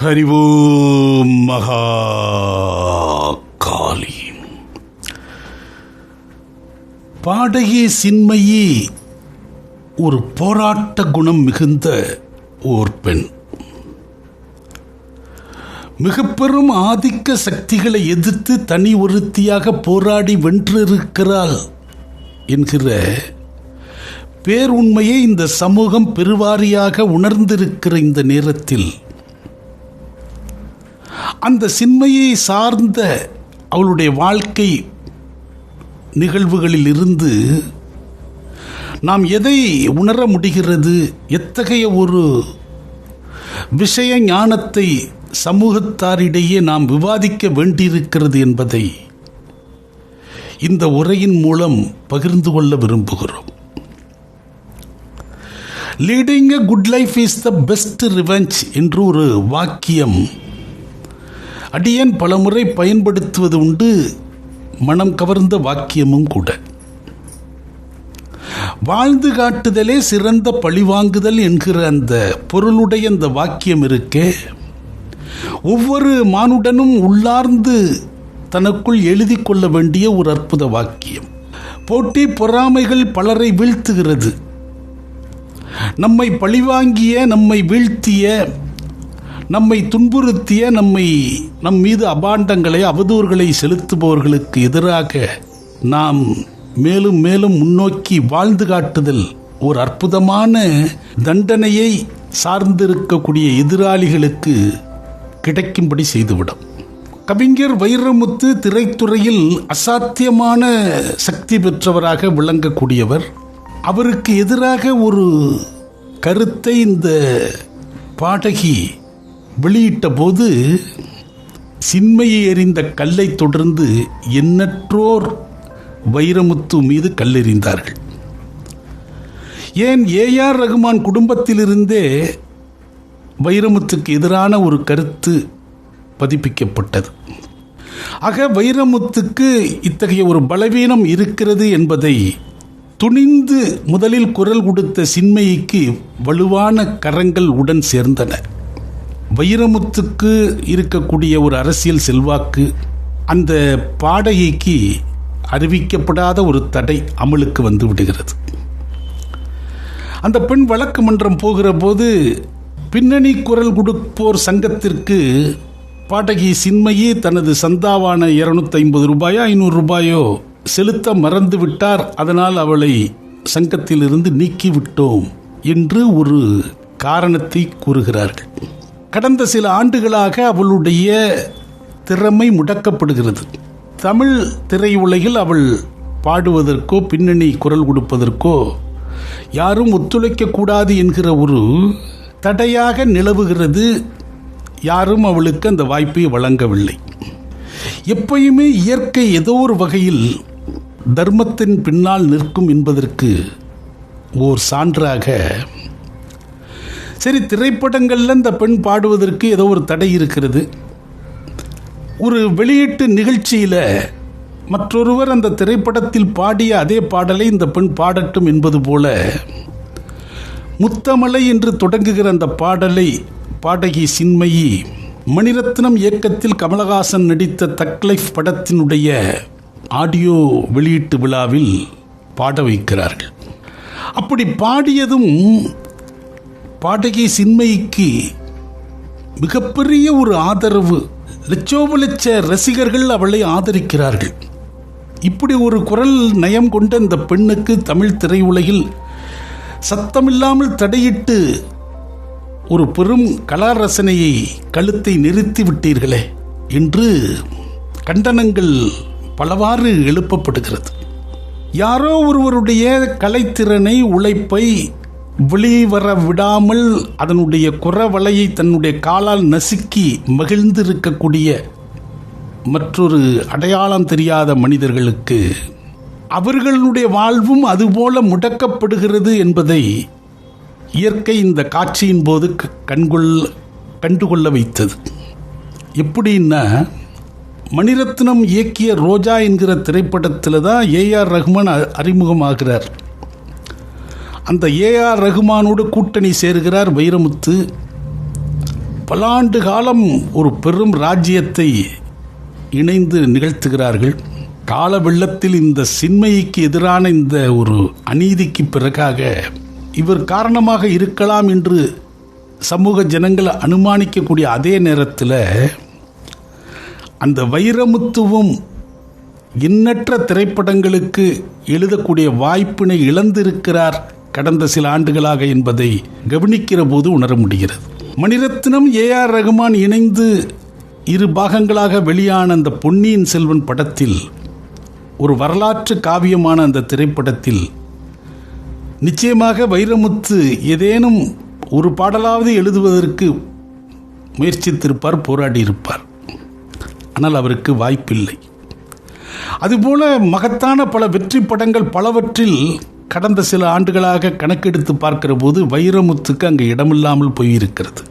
ஹரிவோம் மகா காளி பாடகி சின்மயி ஒரு போராட்ட குணம் மிகுந்த ஓர் பெண். மிக பெரும் ஆதிக்க சக்திகளை எதிர்த்து தனி ஒருத்தியாக போராடி வென்றிருக்கிறாள் என்கிற பேருண்மையை இந்த சமூகம் பெருவாரியாக உணர்ந்திருக்கிற இந்த நேரத்தில் அந்த சின்மையை சார்ந்த அவளுடைய வாழ்க்கை நிகழ்வுகளில் இருந்து நாம் எதை உணர முடிகிறது? எத்தகைய ஒரு விஷய ஞானத்தை சமூகத்தாரிடையே நாம் விவாதிக்க வேண்டியிருக்கிறது என்பதை இந்த உரையின் மூலம் பகிர்ந்து கொள்ள விரும்புகிறோம். Leading a good life is the best revenge என்று ஒரு வாக்கியம் அடியன் பலமுறை பயன்படுத்துவது உண்டு. மனம் கவர்ந்த வாக்கியமும் கூட. வாழ்ந்து காட்டுதலே சிறந்த பழிவாங்குதல் என்கிற அந்த பொருளுடைய அந்த வாக்கியம் இருக்கே. ஒவ்வொரு மானுடனும் உள்ளார்ந்து தனக்குள் எழுதி கொள்ள வேண்டிய ஒரு அற்புத வாக்கியம். போட்டி பொறாமைகள் பலரை வீழ்த்துகிறது. நம்மை பழிவாங்கிய நம்மை வீழ்த்திய நம்மை துன்புறுத்திய நம்மை நம் மீது அபாண்டங்களை அவதூறுகளை செலுத்துபவர்களுக்கு எதிராக நாம் மேலும் மேலும் முன்னோக்கி வாழ்ந்து காட்டுதல் ஒரு அற்புதமான தண்டனையை சார்ந்திருக்கக்கூடிய எதிராளிகளுக்கு கிடைக்கும்படி செய்துவிடும். கவிஞர் வைரமுத்து திரைத்துறையில் அசாத்தியமான சக்தி பெற்றவராக விளங்கக்கூடியவர். அவருக்கு எதிராக ஒரு கருத்தை இந்த பாடகி வெளியிட்ட போது சின்மையை எறிந்த கல்லை தொடர்ந்து எண்ணற்றோர் வைரமுத்து மீது கல்லெறிந்தார்கள். ஏன் ஏஆர் ரகுமான் குடும்பத்திலிருந்தே வைரமுத்துக்கு எதிரான ஒரு கருத்து பதிப்பிக்கப்பட்டது? ஆக வைரமுத்துக்கு இத்தகைய ஒரு பலவீனம் இருக்கிறது என்பதை துணிந்து முதலில் குரல் கொடுத்த சின்மைக்கு வலுவான கரங்கள் உடன் சேர்ந்தன. வைரமுத்துக்கு இருக்கக்கூடிய ஒரு அரசியல் செல்வாக்கு அந்த பாடகிக்கு அறிவிக்கப்படாத ஒரு தடை அமலுக்கு வந்து விடுகிறது. அந்த பெண் வழக்கு மன்றம் போகிற போது பின்னணி குரல் கொடுப்போர் சங்கத்திற்கு பாடகி சின்மையே தனது சந்தாவான இருநூத்தி ஐம்பது ரூபாயோ ஐநூறு ரூபாயோ செலுத்த மறந்து விட்டார். அதனால் அவளை சங்கத்திலிருந்து நீக்கிவிட்டோம் என்று ஒரு காரணத்தை கூறுகிறார்கள். கடந்த சில ஆண்டுகளாக அவளுடைய திறமை முடக்கப்படுகிறது. தமிழ் திரையுலகில் அவள் பாடுவதற்கோ பின்னணி குரல் கொடுப்பதற்கோ யாரும் ஒத்துழைக்கக்கூடாது என்கிற ஒரு தடையாக நிலவுகிறது. யாரும் அவளுக்கு அந்த வாய்ப்பை வழங்கவில்லை. எப்பயுமே இயற்கை ஏதோ ஒரு வகையில் தர்மத்தின் பின்னால் நிற்கும் என்பதற்கு ஓர் சான்றாக சரி திரைப்படங்களில் இந்த பெண் பாடுவதற்கு ஏதோ ஒரு தடை இருக்கிறது. ஒரு வெளியீட்டு நிகழ்ச்சியில் மற்றொருவர் அந்த திரைப்படத்தில் பாடிய அதே பாடலை இந்த பெண் பாடட்டும் என்பது போல முத்தமலை என்று தொடங்குகிற அந்த பாடலை பாடகி சின்மயி மணிரத்னம் இயக்கத்தில் கமலஹாசன் நடித்த தக்லைஃப் படத்தினுடைய ஆடியோ வெளியீட்டு விழாவில் பாட வைக்கிறார்கள். அப்படி பாடியதும் பாடகி சின்மைக்கு மிகப்பெரிய ஒரு ஆதரவு. லட்சோப லட்ச ரசிகர்கள் அவளை ஆதரிக்கிறார்கள். இப்படி ஒரு குரல் நயம் கொண்ட இந்த பெண்ணுக்கு தமிழ் திரையுலகில் சத்தமில்லாமல் தடையிட்டு ஒரு பெரும் கலா ரசனையை கழுத்தை நிறுத்தி விட்டீர்களே என்று கண்டனங்கள் பலவாறு எழுப்பப்படுகிறது. யாரோ ஒருவருடைய கலைத்திறனை உழைப்பை வெளிவர விடாமல் அதனுடைய குறவலையை தன்னுடைய காலால் நசுக்கி மகிழ்ந்திருக்கக்கூடிய மற்றொரு அடையாளம் தெரியாத மனிதர்களுக்கு அவர்களுடைய வாழ்வும் அதுபோல முடக்கப்படுகிறது என்பதை இயற்கை இந்த காட்சியின் போது க- கண்கொள் கண்டுகொள்ள வைத்தது. எப்படின்னா மணிரத்னம் இயக்கிய ரோஜா என்கிற திரைப்படத்தில் தான் ஏஆர் ரஹ்மான் அறிமுகமாகிறார். அந்த ஏஆர் ரகுமானோடு கூட்டணி சேர்கிறார் வைரமுத்து. பல்லாண்டு காலம் ஒரு பெரும் ராஜ்யத்தை இணைந்து நிகழ்த்துகிறார்கள். கால வெள்ளத்தில் இந்த சின்மைக்கு எதிரான இந்த ஒரு அநீதிக்கு பிறகாக இவர் காரணமாக இருக்கலாம் என்று சமூக ஜனங்கள் அனுமானிக்கக்கூடிய அதே நேரத்தில் அந்த வைரமுத்துவும் எண்ணற்ற திரைப்படங்களுக்கு எழுதக்கூடிய வாய்ப்பினை இழந்திருக்கிறார் கடந்த சில ஆண்டுகளாக என்பதை கவனிக்கிற போது உணர முடிகிறது. மணிரத்னம் ஏ ஆர் ரகுமான் இணைந்து இரு பாகங்களாக வெளியான அந்த பொன்னியின் செல்வன் படத்தில் ஒரு வரலாற்று காவியமான அந்த திரைப்படத்தில் நிச்சயமாக வைரமுத்து ஏதேனும் ஒரு பாடலாவது எழுதுவதற்கு முயற்சித்திருப்பார் போராடியிருப்பார். ஆனால் அவருக்கு வாய்ப்பில்லை. அதுபோல மகத்தான பல வெற்றி படங்கள் பலவற்றில் கடந்த சில ஆண்டுகளாக கணக்கெடுத்து பார்க்கிற போது வைரமுத்துக்கு அங்கே இடமில்லாமல் போயிருக்கிறது.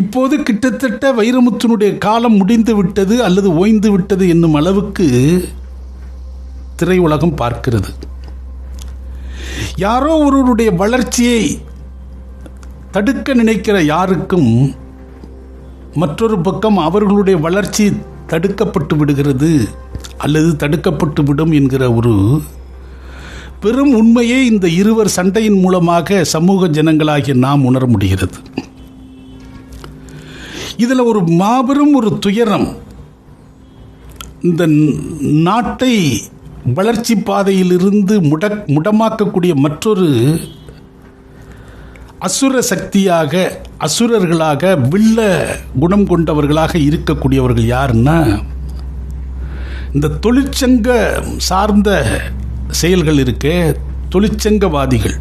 இப்போது கிட்டத்தட்ட வைரமுத்தினுடைய காலம் முடிந்து விட்டது அல்லது ஓய்ந்து விட்டது என்னும் அளவுக்கு திரையுலகம் பார்க்கிறது. யாரோ ஒருவருடைய வளர்ச்சியை தடுக்க நினைக்கிற யாருக்கும் மற்றொரு பக்கம் அவர்களுடைய வளர்ச்சி தடுக்கப்பட்டு விடுகிறது அல்லது தடுக்கப்பட்டு விடும் என்கிற ஒரு பெரும் உண்மையை இந்த இருவர் சண்டையின் மூலமாக சமூக ஜனங்களாகிய நாம் உணர முடிகிறது. இதில் ஒரு மாபெரும் ஒரு துயரம். இந்த நாட்டை வளர்ச்சி பாதையிலிருந்து முட முடமாக்கக்கூடிய மற்றொரு அசுர சக்தியாக அசுரர்களாக வில்ல குணம் கொண்டவர்களாக இருக்கக்கூடியவர்கள் யாருன்னா இந்த தொழிற்சங்க சார்ந்த செயல்கள் இருக்க தொழிற்சங்கவாதிகள்.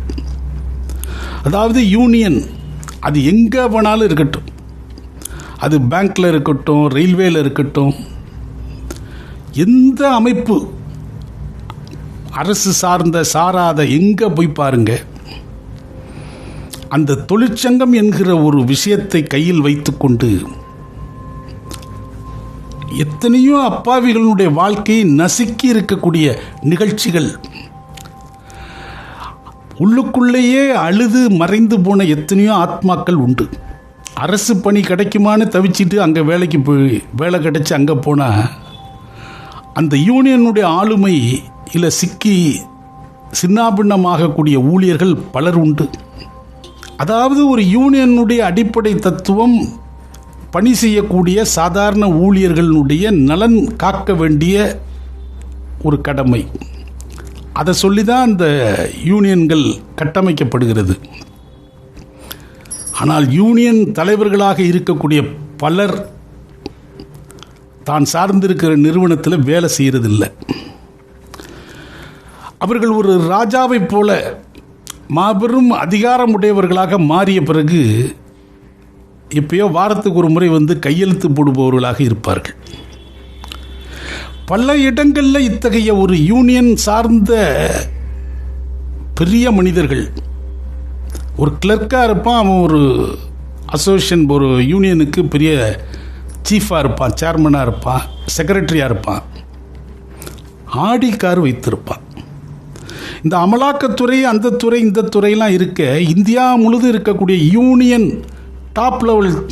அதாவது யூனியன் அது எங்கே வேணாலும் இருக்கட்டும். அது பேங்க்கில் இருக்கட்டும் ரயில்வேல இருக்கட்டும். எந்த அமைப்பு அரசு சார்ந்த சாராத எங்கே போய் பாருங்க. அந்த தொழிற்சங்கம் என்கிற ஒரு விஷயத்தை கையில் வைத்துக்கொண்டு எத்தனையோ அப்பாவிகளுடைய வாழ்க்கையை நசுக்கி இருக்கக்கூடிய நிகழ்ச்சிகள். உள்ளுக்குள்ளேயே அழுது மறைந்து போன எத்தனையோ ஆத்மாக்கள் உண்டு. அரசு பணி கிடைக்குமான்னு தவிச்சிட்டு அங்கே வேலைக்கு போய் வேலை கிடைச்சி அங்கே போனால் அந்த யூனியனுடைய ஆளுமை இல்லை சிக்கி சின்னாபின்னமாகக்கூடிய ஊழியர்கள் பலர் உண்டு. அதாவது ஒரு யூனியனுடைய அடிப்படை தத்துவம் பணி செய்யக்கூடிய சாதாரண ஊழியர்களுடைய நலன் காக்க வேண்டிய ஒரு கடமை. அதை சொல்லி தான் அந்த யூனியன்கள் கட்டமைக்கப்படுகிறது. ஆனால் யூனியன் தலைவர்களாக இருக்கக்கூடிய பலர் தான் சார்ந்திருக்கிற நிறுவனத்தில் வேலை செய்கிறதில்லை அவர்கள் ஒரு ராஜாவைப் போல மாபெரும் அதிகாரமுடையவர்களாக மாறிய பிறகு எப்பயோ வாரத்துக்கு ஒரு முறை வந்து கையெழுத்து போடுபவர்களாக இருப்பார்கள். பல இடங்களில் இத்தகைய ஒரு யூனியன் சார்ந்த பெரிய மனிதர்கள் ஒரு கிளர்க்காக இருப்பான் அவன் ஒரு அசோசியேஷன் ஒரு யூனியனுக்கு பெரிய சீஃபாக இருப்பான் சேர்மனாக இருப்பான் செக்ரட்டரியாக இருப்பான். Audi car வைத்திருப்பான். இந்த அமலாக்கத்துறை அந்த துறை இந்த துறையெல்லாம் இருக்க இந்தியா முழுதும் இருக்கக்கூடிய யூனியன் டாப் லெவல்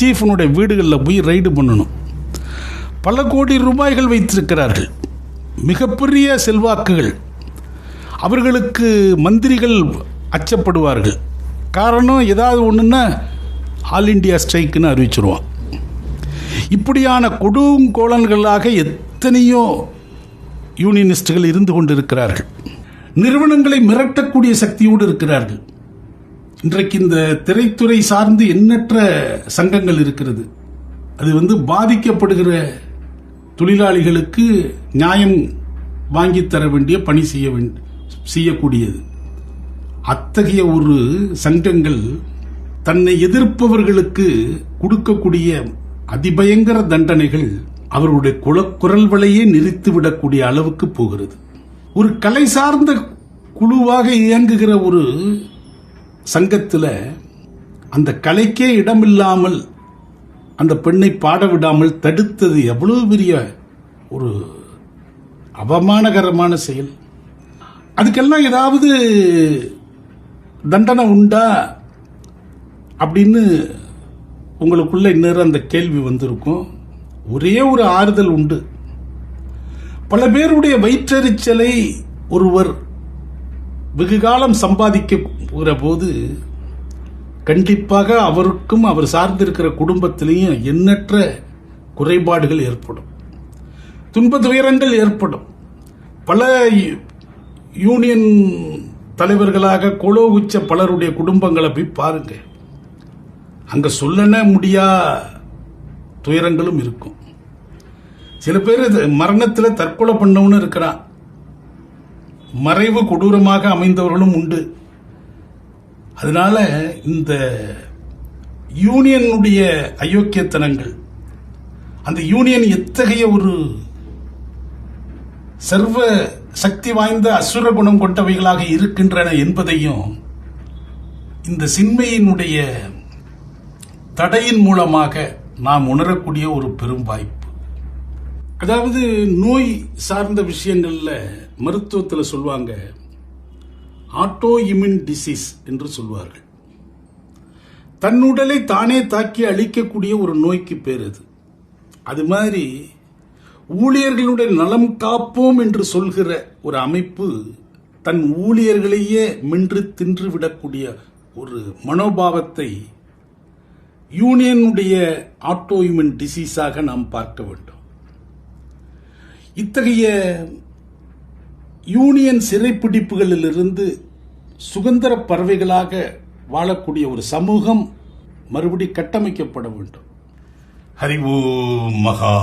சீஃபினுடைய வீடுகளில் போய் ரைடு பண்ணணும். பல கோடி ரூபாய்கள் வைத்திருக்கிறார்கள். மிகப்பெரிய செல்வாக்குகள். அவர்களுக்கு மந்திரிகள் அச்சப்படுவார்கள். காரணம் ஏதாவது ஒன்றுன்னா ஆல் இண்டியா ஸ்ட்ரைக்குன்னு அறிவிச்சிருவான். இப்படியான கொடுங்கோளன்களாக எத்தனையோ யூனியனிஸ்டுகள் இருந்து கொண்டிருக்கிறார்கள். நிறுவனங்களை மிரட்டக்கூடிய சக்தியோடு இருக்கிறார்கள். இன்றைக்கு இந்த திரைத்துறை சார்ந்து எண்ணற்ற சங்கங்கள் இருக்கிறது. அது வந்து பாதிக்கப்படுகிற தொழிலாளிகளுக்கு நியாயம் வாங்கி தர வேண்டிய பணி செய்ய வேண்டிய செய்யக்கூடியது. அத்தகைய ஒரு சங்கங்கள் தன்னை எதிர்ப்பவர்களுக்கு கொடுக்கக்கூடிய அதிபயங்கர தண்டனைகள் அவர்களுடைய குல நிறுத்திவிடக்கூடிய விடக்கூடிய அளவுக்கு போகிறது. ஒரு கலை சார்ந்த குழுவாக இயங்குகிற ஒரு சங்கத்தில் அந்த கலைக்கே இடமில்லாமல் அந்த பெண்ணை பாட விடாமல் தடுத்தது எவ்வளவு பெரிய ஒரு அவமானகரமான செயல். அதுக்கெல்லாம் ஏதாவது தண்டனை உண்டா அப்படின்னு உங்களுக்குள்ள இன்னொரு அந்த கேள்வி வந்திருக்கும். ஒரே ஒரு ஆறுதல் உண்டு. பல பேருடைய வயிற்றெரிச்சலை ஒருவர் வெகு காலம் சம்பாதிக்கிற போது கண்டிப்பாக அவருக்கும் அவர் சார்ந்திருக்கிற குடும்பத்திலையும் எண்ணற்ற குறைபாடுகள் ஏற்படும். துன்ப துயரங்கள் ஏற்படும். பல யூ- யூனியன் தலைவர்களாக கொலோகுச்ச பலருடைய குடும்பங்களை போய் பாருங்க. அங்க சொல்லன முடியா துயரங்களும் இருக்கும். சில பேர் மரணத்தில் தற்கொலை பண்ணவனு இருக்கிறான். மறைவு கொடூரமாக அமைந்தவர்களும் உண்டு. அதனால இந்த யூனியனுடைய அயோக்கியத்தனங்கள் அந்த யூனியன் எத்தகைய ஒரு சர்வ சக்தி வாய்ந்த அசுர குணம் கொண்டவைகளாக இருக்கின்றன என்பதையும் இந்த சின்மையினுடைய தடையின் மூலமாக நாம் உணரக்கூடிய ஒரு பெரும் வாய்ப்பு அதாவது நோய் சார்ந்த விஷயங்கள்ல மருத்துவத்தில் சொல்லுவாங்க ஆட்டோ இம்யூன் டிசீஸ் என்று சொல்வார்கள். தன்னுடலை தானே தாக்கி அழிக்கக்கூடிய ஒரு நோய்க்கு பேர் அது. அது மாதிரி ஊழியர்களுடைய நலம் காப்போம் என்று சொல்கிற ஒரு அமைப்பு தன் ஊழியர்களையே மென்று தின்று விடக்கூடிய ஒரு மனோபாவத்தை யூனியனுடைய ஆட்டோ இம்யூன் டிசீஸாக நாம் பார்க்க வேண்டும். இத்தகைய யூனியன் சிறைப்பிடிப்புகளிலிருந்து சுதந்திர பறவைகளாக வாழக்கூடிய ஒரு சமூகம் மறுபடி கட்டமைக்கப்பட வேண்டும். ஹரி ஓம் மகா